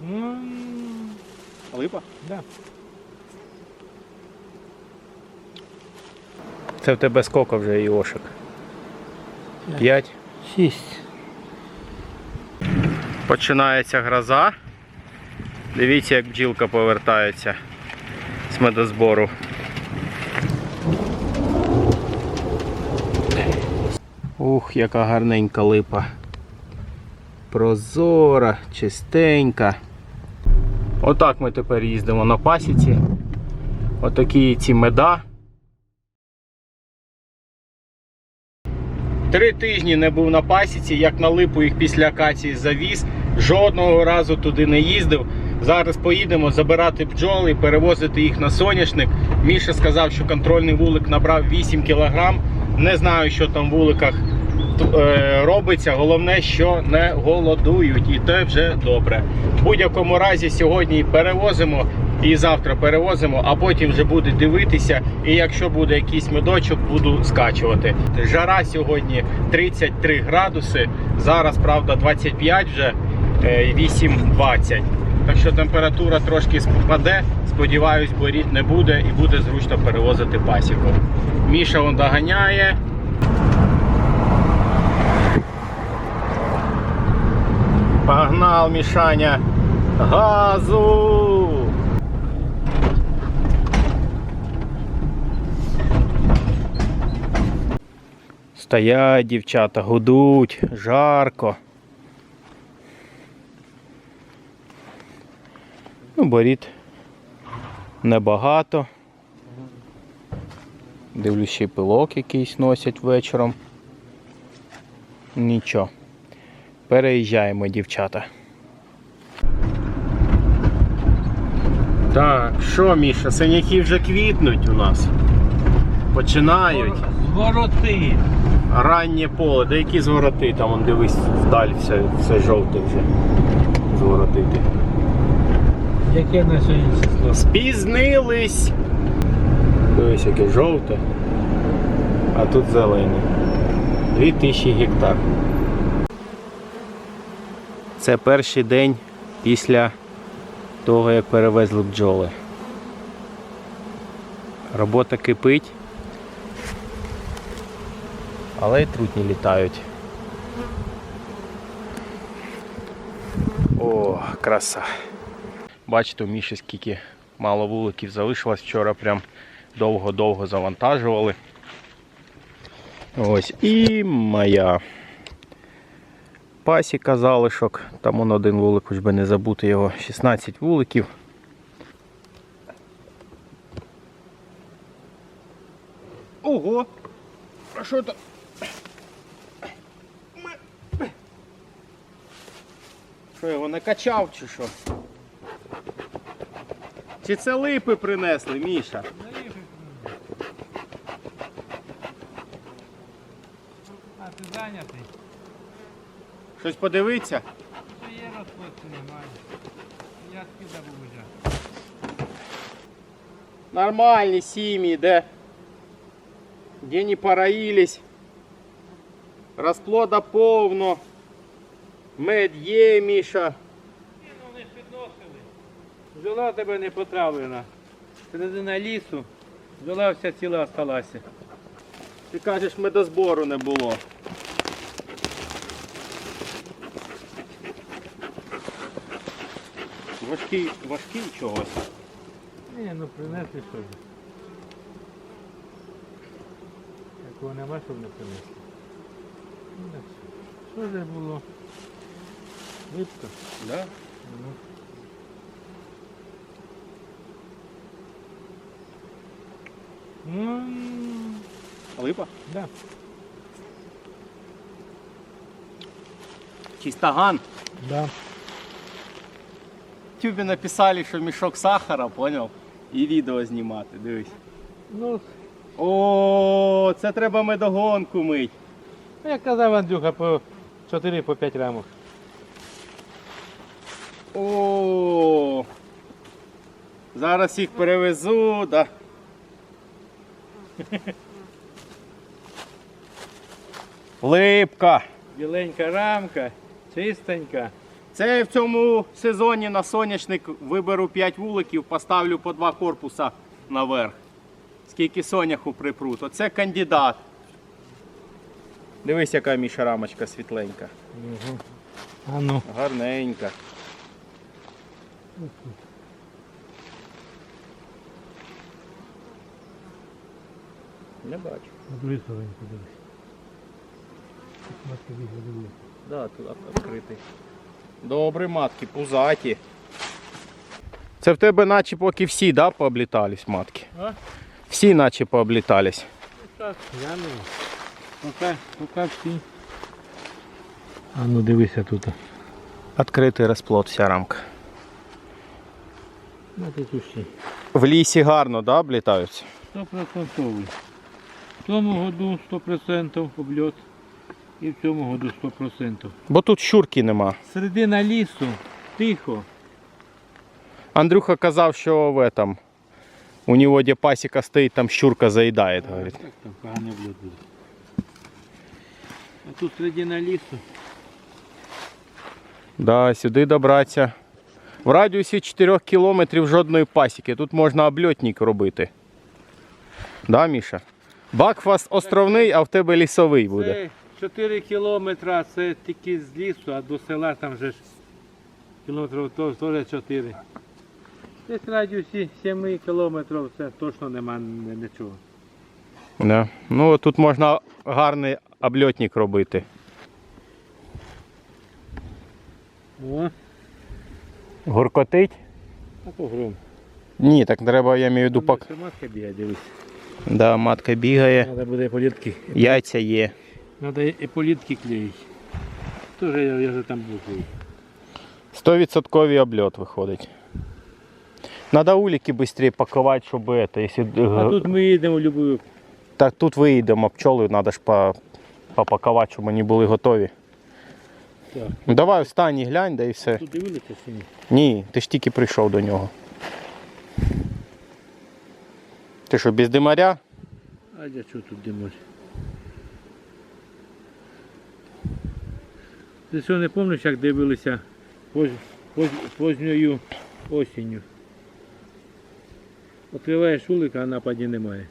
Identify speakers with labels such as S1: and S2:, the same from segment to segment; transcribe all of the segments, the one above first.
S1: Ну,
S2: Липа?
S1: да.
S2: Це в тебе скільки вже Іошик? П'ять.
S1: Шість.
S2: Починається гроза. Дивіться, як бджілка повертається з медозбору. Ух, яка гарненька липа. Прозора, чистенька. Отак ми тепер їздимо на пасіці. Отакі ці меда. Три тижні не був на пасіці, як на липу їх після акації завіз. Жодного разу туди не їздив. Зараз поїдемо забирати бджоли, перевозити їх на соняшник. Міша сказав, що контрольний вулик набрав 8 кг. Не знаю, що там в вуликах робиться. Головне, що не голодують, і це вже добре. В будь-якому разі сьогодні перевозимо і завтра перевозимо, а потім вже буде дивитися. І якщо буде якийсь медочок, буду скачувати. Жара сьогодні 33 градуси. Зараз, правда, 25 вже е, 8-20. Так що температура трошки спаде. Сподіваюсь, борід не буде і буде зручно перевозити пасіку. Міша он доганяє. Погнал, Мішаня. Газу! Стоять дівчата, гудуть, жарко. Ну, боріт небагато. Дивлюсь, ще пилок якийсь носять вечором. Нічого. Переїжджаємо, дівчата. Так, що, Міша, синяки вже квітнуть у нас. Починають.
S1: Звороти.
S2: Раннє поле, де які звороти, там он дивись вдаль все, все жовте вже зворотити.
S1: Яке на сьогодні число?
S2: Спізнились. Дивись, яке жовте. А тут зелене. 2000 гектар. Це перший день після того, як перевезли бджоли. Робота кипить. Але й трутні літають. О, краса. Бачите, у Міші скільки мало вуликів залишилось. Вчора прям довго-довго завантажували. Ось і моя пасіка залишок. Там он один вулик, хоч би не забути його. 16 вуликів. Ого! А що то? Що його накачав чи що? Чи це липи принесли, Міша?
S1: А ти зайнятий?
S2: Щось подивиться?
S1: Що є розходці немає. Я скидав уже.
S2: Нормальні сім'ї, де, де не пораїлись. Розплода повно. Мед є, Міша.
S1: Ні, ну вони ж підносили. Бджола тебе не потравлена. Середина лісу. Бджола вся ціла осталася.
S2: Ти кажеш, медозбору не було. Важкий, важкий чогось.
S1: Ні, ну принесли що ж. Такого нема, щоб не принесли. Ну, так, Що ж було? Липка.
S2: Да?
S1: Ну. Ну,
S2: Липа?
S1: да.
S2: Чистоган.
S1: Да.
S2: В Тюбі написали, що мішок сахара, поняв? І відео знімати, дивись.
S1: Ну,
S2: О, це треба медогонку мить.
S1: як казав Андрюха, по 4 по 5 рамок.
S2: О, зараз їх перевезу, да. Липка.
S1: Біленька рамка, чистенька.
S2: Це я в цьому сезоні на соняшник виберу 5 вуликів, поставлю по два корпуса наверх. Скільки соняху припрут. Оце кандидат. Дивись, яка Міша рамочка світленька.
S1: А ну.
S2: Гарненька. Не бачу.
S1: Подивись. Дивись.
S2: Да, тут відкритий. Добре, матки, пузаті. Це в тебе наче поки всі, да, пооблітались матки?
S1: А?
S2: Всі наче пооблітались.
S1: Так, я не. Пока, пока всі. А ну дивися тут.
S2: Відкритий розплод, вся рамка.
S1: Ну тут усі.
S2: В лісі гарно, да, облітаються?
S1: Стопроцентовий. В тому году 100% обльот. І в цьому году 100%.
S2: Бо тут щурки нема.
S1: Середина лісу, тихо.
S2: Андрюха казав, що в этом, у нього де пасіка стоїть, там щурка заїдає, говорить.
S1: Так там поганий обльот буде. А тут середина лісу.
S2: Да, сюди добратися. В радіусі 4 кілометрів жодної пасіки. Тут можна обльотник робити. Да, Міша? Бакфаст островний, а в тебе лісовий буде.
S1: Це 4 кілометри, це тільки з лісу, а до села там же ж кілометрів теж 4. Десь в радіусі 7 кілометрів це точно нема нічого.
S2: Да. Ну, тут можна гарний обльотник робити.
S1: О,
S2: Гуркотить?
S1: а погром.
S2: Ні, так треба, я маю в виду, пак.
S1: Матка бігає, дивись.
S2: Да, матка бігає,
S1: Треба буде політки.
S2: яйця є.
S1: Треба і політки клеїти. Тоже я, я вже там був клеїть.
S2: 100% обльот виходить. Надо улики швидше пакувати, щоб это, якщо...
S1: А тут ми їдемо в любую.
S2: Так тут виїдемо, пчоли треба ж по- попакувати, щоб вони були готові.
S1: Так.
S2: Ну, давай встань і глянь, да і все.
S1: Тут дивилися чи ні?
S2: Ти ж тільки прийшов до нього. Ти що, без димаря?
S1: А я що тут димать? Ти що не пам'ятаєш, як дивилися поз, поз, позньою осінню? Відкриваєш вулика, а нападі немає.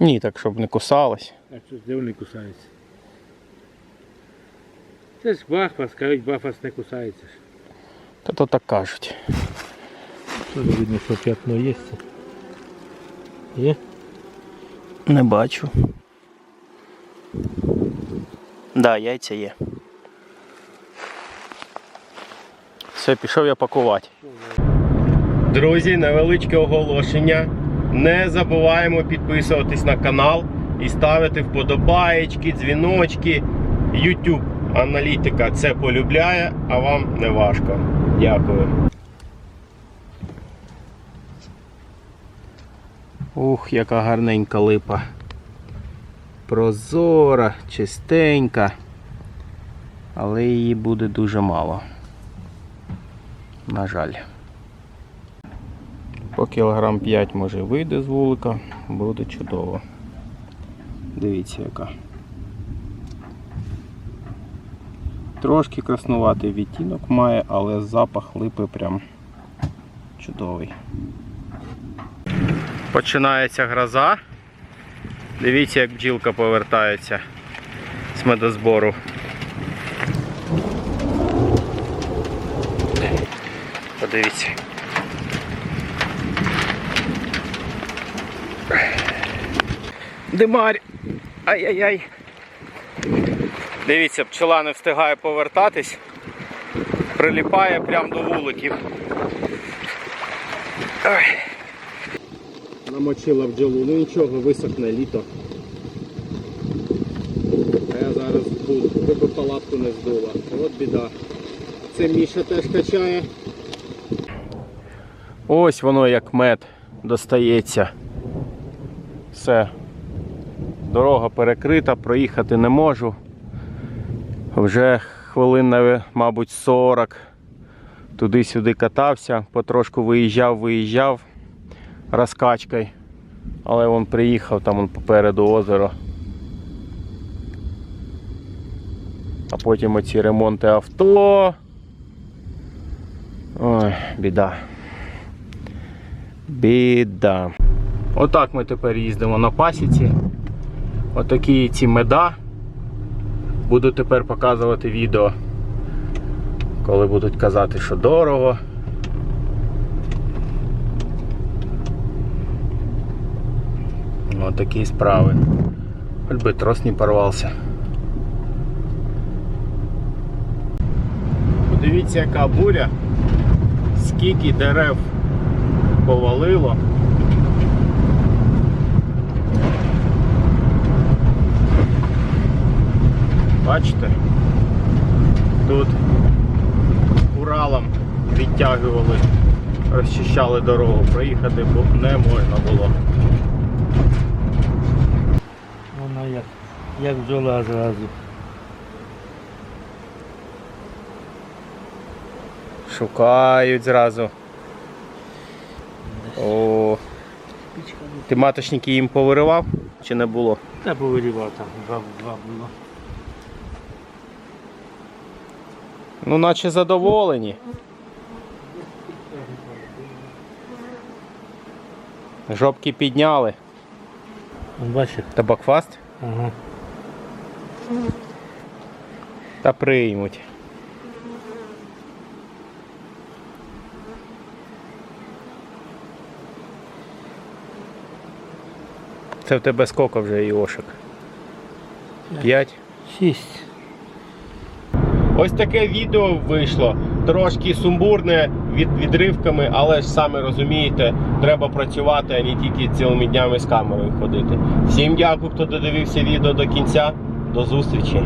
S2: Ні, так щоб не кусалось.
S1: А що де вони кусаються? Це ж бафас, кажуть, бафас не кусається. ж.
S2: Та то так кажуть.
S1: Що видно, що п'ятно є? Є?
S2: Не бачу. Да, яйця є. Все, пішов я пакувати. Друзі, невеличке оголошення. Не забуваємо підписуватись на канал і ставити вподобаєчки, дзвіночки. YouTube аналітика це полюбляє, а вам не важко. Дякую. Ух, яка гарненька липа. Прозора, чистенька. Але її буде дуже мало. На жаль. По кілограм 5 може вийде з вулика, буде чудово. Дивіться яка. Трошки краснуватий відтінок має, але запах липи прям чудовий. Починається гроза. Дивіться, як бджілка повертається з медозбору. Подивіться. Димарь! Ай-яй-яй! Дивіться, пчела не встигає повертатись, приліпає прямо до вуликів. Ой. Намочила бджолу, ну нічого, висохне літо. А я зараз буду, би палатку не здула. От біда. Це Міша теж качає. Ось воно як мед достається. Все. Дорога перекрита, проїхати не можу. Вже хвилин, мабуть, 40. Туди-сюди катався, потрошку виїжджав, виїжджав розкачкою. Але він приїхав, там он попереду озеро. А потім оці ремонти авто, Ой, біда. Біда. Отак ми тепер їздимо на пасіці. Отакі ці меда. Буду тепер показувати відео, коли будуть казати, що дорого. Отакі справи. Хоч би трос не порвався. Подивіться, яка буря, скільки дерев повалило. Бачите? Тут Уралом відтягували, розчищали дорогу, проїхати не можна було.
S1: Вона як, як бджола зразу.
S2: Шукають зразу. О, ти маточники їм повиривав чи не було?
S1: Та повирівав там, два, два було.
S2: Ну, наче задоволені. Жопки підняли.
S1: Бачиш?
S2: Табакфаст
S1: Ага.
S2: та приймуть. Це в тебе скільки вже Іошик? П'ять?
S1: Шість.
S2: Ось таке відео вийшло. Трошки сумбурне від відривками, але ж самі розумієте, треба працювати, а не тільки цілими днями з камерою ходити. Всім дякую, хто додивився відео до кінця. До зустрічі!